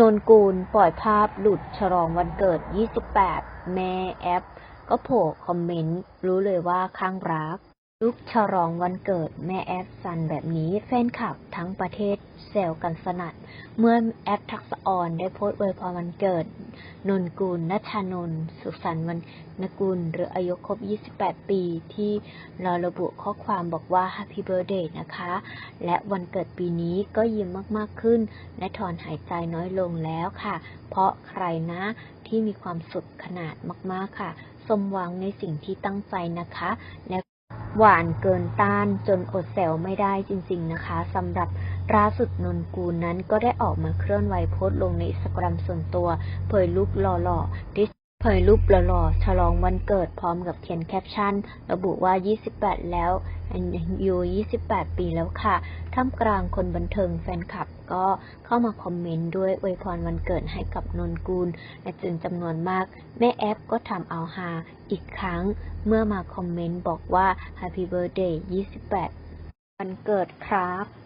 นนกูลปล่อยภาพหลุดฉลองวันเกิด 28 แม่แอป ก็โผล่คอมเมนต์ รู้เลยว่าข้างรัก ลุกฉลองวันเกิดแม่แอปสันแบบนี้แฟนคลับทั้งประเทศแซวกันสนั่นเมื่อแอปทักษออนได้โพสต์อวยพรวันเกิด นนกุลนัชานนสุขสันต์วันนกุลหรืออายุครบ 28 ปีที่เราระบุข้อความบอกว่า Happy Birthday นะคะ และวันเกิดปีนี้ก็ยิ้มมากๆขึ้น และถอนหายใจน้อยลงแล้วค่ะ เพราะใครนะที่มีความสุขขนาดมากๆค่ะ สมหวังในสิ่งที่ตั้งใจนะคะและ หวานเกินต้านจนอดแซวไม่ได้จริงๆนะคะสำหรับล่าสุดนนกูลนั้นก็ได้ออกมาเคลื่อนไหวโพสต์ลงในอิสตาแกรมส่วนตัว เผยลุกหล่อๆที่ เผยรูปหล่อๆ ฉลองวันเกิดพร้อมกับเขียนแคปชั่น ระบุว่า 28 แล้วอายุ28 ปีแล้วค่ะ ท่ามกลางคนบันเทิงแฟนคลับก็เข้ามาคอมเมนต์ด้วยอวยพรวันเกิดให้กับนนกูลและจนจำนวนมาก แม่แอปก็ทำเอาฮาอีกครั้ง เมื่อมาคอมเมนต์บอกว่า Happy Birthday 28 วันเกิดครับ